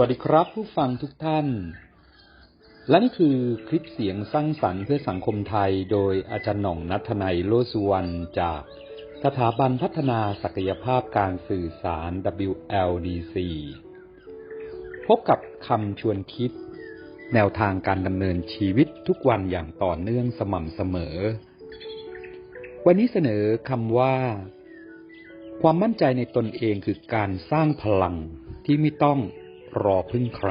วัสดีครับผู้ฟังทุกท่าน และนี่คือคลิปเสียงสร้างสรรค์เพื่อสังคมไทย โดยอาจารย์หน่องนัทนัยโลสุวรรณจากสถาบันพัฒนาศักยภาพการสื่อสาร WLDC พบกับคำชวนคิด แนวทางการดำเนินชีวิตทุกวันอย่างต่อเนื่องสม่ำเสมอ วันนี้เสนอคำว่า ความมั่นใจในตนเองคือการสร้างพลังที่ไม่ต้อง รอพึ่งใคร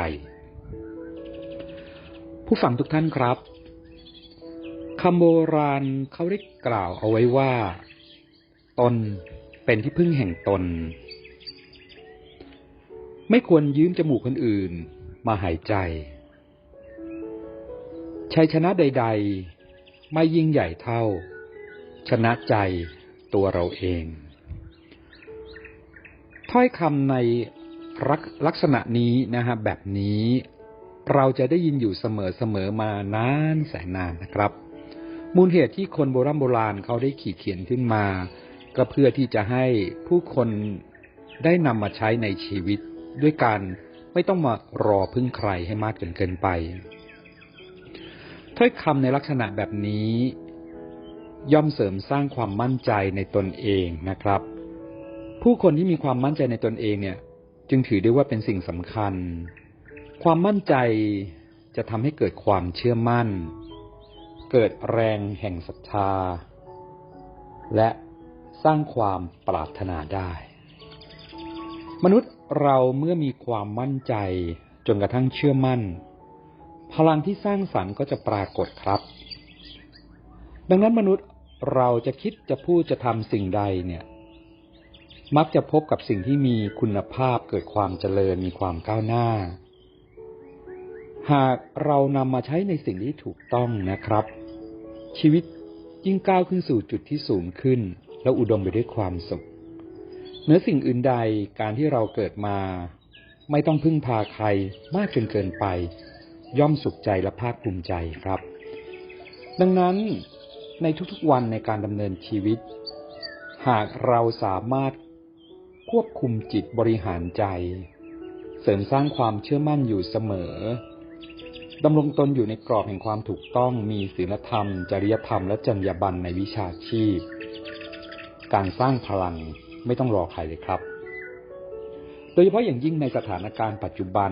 ผู้ฟังทุกท่านครับคำโบราณเขาได้กล่าวเอาไว้ว่า ตนเป็นที่พึ่งแห่งตน ไม่ควรยืมจมูกคนอื่นมาหายใจ ชัยชนะใด ๆ ไม่ยิ่งใหญ่เท่า ชนะใจตัวเราเอง ถ้อยคำใน ลักษณะนี้นะฮะแบบนี้เราจะได้ยินอยู่เสมอๆมานานแสนนานนะครับ มูลเหตุที่คนโบราณโบราณเขาได้ขีดเขียนขึ้นมา ก็เพื่อที่จะให้ผู้คนได้นำมาใช้ในชีวิตด้วยการไม่ต้องมารอพึ่งใครให้มากจนเกินไปถ้อยคำในลักษณะแบบนี้ ย่อมเสริมสร้างความมั่นใจในตนเองนะครับ ผู้คนที่มีความมั่นใจในตนเองเนี่ย จึงถือได้ว่าเป็นสิ่งสำคัญ ความมั่นใจจะทำให้เกิดความเชื่อมั่น เกิดแรงแห่งศรัทธา และสร้างความปรารถนาได้ มนุษย์เราเมื่อมีความมั่นใจจนกระทั่งเชื่อมั่น พลังที่สร้างสรรค์ก็จะปรากฏครับ ดังนั้นมนุษย์เราจะคิดจะพูดจะทำสิ่งใดเนี่ย มักจะพบกับสิ่งที่มีคุณภาพเกิดความเจริญมีความก้าวหน้า หากเรานำมาใช้ในสิ่งที่ถูกต้องนะครับ ชีวิตยิ่งก้าวขึ้นสู่จุดที่สูงขึ้น แล้วอุดมไปด้วยความสุขเหนือสิ่งอื่นใดการที่เราเกิดมา ไม่ต้องพึ่งพาใครมากจนเกินไป ย่อมสุขใจและภาคภูมิใจครับ ดังนั้นในทุกๆวันในการดำเนินชีวิต หากเราสามารถ ควบคุมจิตบริหารใจ เสริมสร้างความเชื่อมั่นอยู่เสมอดำรงตนอยู่ในกรอบแห่งความถูกต้องมีศีลธรรม จริยธรรมและจรรยาบรรณในวิชาชีพ การสร้างพลังไม่ต้องรอใครเลยครับ โดยเฉพาะอย่างยิ่งในสถานการณ์ปัจจุบัน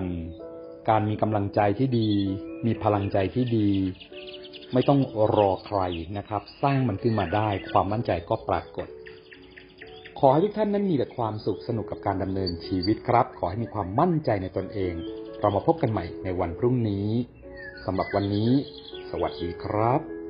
การมีกำลังใจที่ดี มีพลังใจที่ดี ไม่ต้องรอใครนะครับ สร้างมันขึ้นมาได้ความมั่นใจก็ปรากฏ อให้ทุกท่านนั้นมีแต่ความสุขสนุกกับการดำเนินชีวิตครับ ขอให้มีความมั่นใจในตนเอง เรามาพบกันใหม่ในวันพรุ่งนี้สำหรับวันนี้ สวัสดีครับ